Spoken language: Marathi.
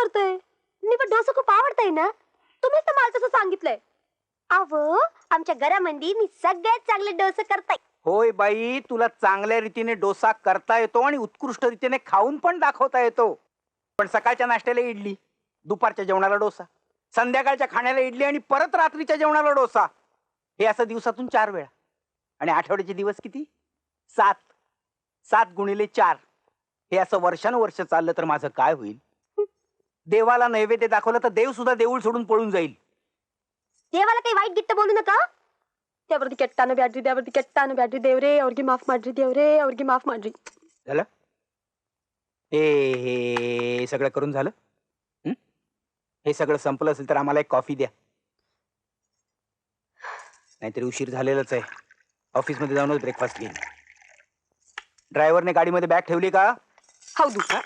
करतोय? निवड डोसं खूप आवडतंय ना? तुम्हीच तर मला तसं सांगितलंय. अव आमच्या घरामध्ये मी सगळ्यात चांगले डोसे करताय होय बाई तुला चांगल्या रीतीने डोसा करता येतो आणि उत्कृष्ट रीतीने खाऊन पण दाखवता येतो. पण सकाळच्या नाश्त्याला इडली दुपारच्या जेवणाला डोसा संध्याकाळच्या खाण्याला इडली आणि परत रात्रीच्या जेवणाला डोसा. हे असं दिवसातून चार वेळा. आणि आठवड्याचे दिवस किती? सात. सात गुणिले चार. हे असं वर्षानुवर्ष चाललं तर माझं काय होईल? देवाला नैवेद्य दाखवलं तर देव सुद्धा देऊळ सोडून पळून जाईल. देवाला काही वाईट गीत बोलू नका. त्यावरती केट्टानं बॅटरी त्यावरती केट्टानं बॅटरी देव रे अवर्गी माफ मांडरी देव रे अवर्गी माफ मांडरी. झालं? हे हे सगळं करून झालं? हे? सगळं संपलं असेल तर आम्हाला एक कॉफी द्या. नाहीतरी उशीर झालेलाच आहे. ऑफिसमध्ये जाऊनच ब्रेकफास्ट घेईन. ड्रायव्हरने गाडीमध्ये बॅग ठेवली का? हा? दुसरा